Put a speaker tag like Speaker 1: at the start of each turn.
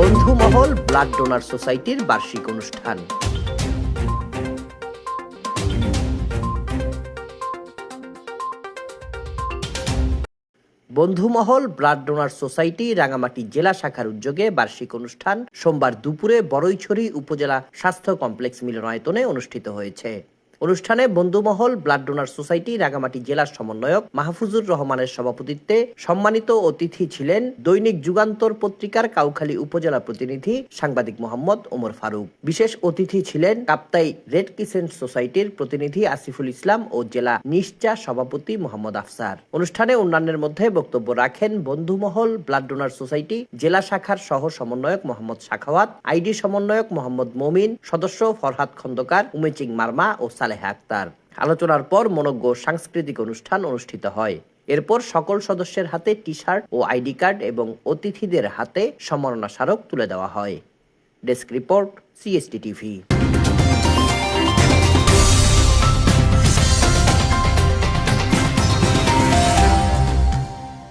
Speaker 1: বন্ধুমহল blood donor সোসাইটির বার্ষিক অনুষ্ঠান। Bandhumahal blood donor society Rangamati জেলা শাখার উদ্যোগে বার্ষিক অনুষ্ঠান সোমবার দুপুরে বড়ইছড়ি উপজেলা স্বাস্থ্য কমপ্লেক্স মিলনায়তনে অনুষ্ঠিত হয়েছে। অনুষ্ঠানে Bandhumahal, blood donor society, Rangamati জেলার সমন্বয়ক মাহফুজুর রহমানের সভাপতিত্বে সম্মানিত অতিথি ছিলেন দৈনিক যুগান্তর পত্রিকার কাউখালী উপজেলা প্রতিনিধি সাংবাদিক মোহাম্মদ ওমর ফারুক। বিশেষ অতিথি ছিলেন কাপ্তাই রেড কিসেন্ট সোসাইটির প্রতিনিধি আসিফুল ইসলাম ও জেলা নিশ্চা সভাপতি মোহাম্মদ আফসার। অনুষ্ঠানে অন্যান্যের মধ্যে বক্তব্য রাখেন বন্ধুমহল, ব্লাড ডোনার সোসাইটি, জেলা শাখার সহ সমন্বয়ক মোহাম্মদ শাখাওয়াত, আইডি সমন্বয়ক মোহাম্মদ মমিন, সদস্য ফরহাদ খন্দকার, উমেচিং মার্মা ও সালেহা আক্তার আলোচনার পর মনজ্ঞ সাংস্কৃতিক অনুষ্ঠান অনুষ্ঠিত হয়। এরপর সকল সদস্যের হাতে টি শার্ট ও আইডি কার্ড এবং অতিথিদের হাতে সম্মাননা স্মারক তুলে দেওয়া হয়। Desk report CST TV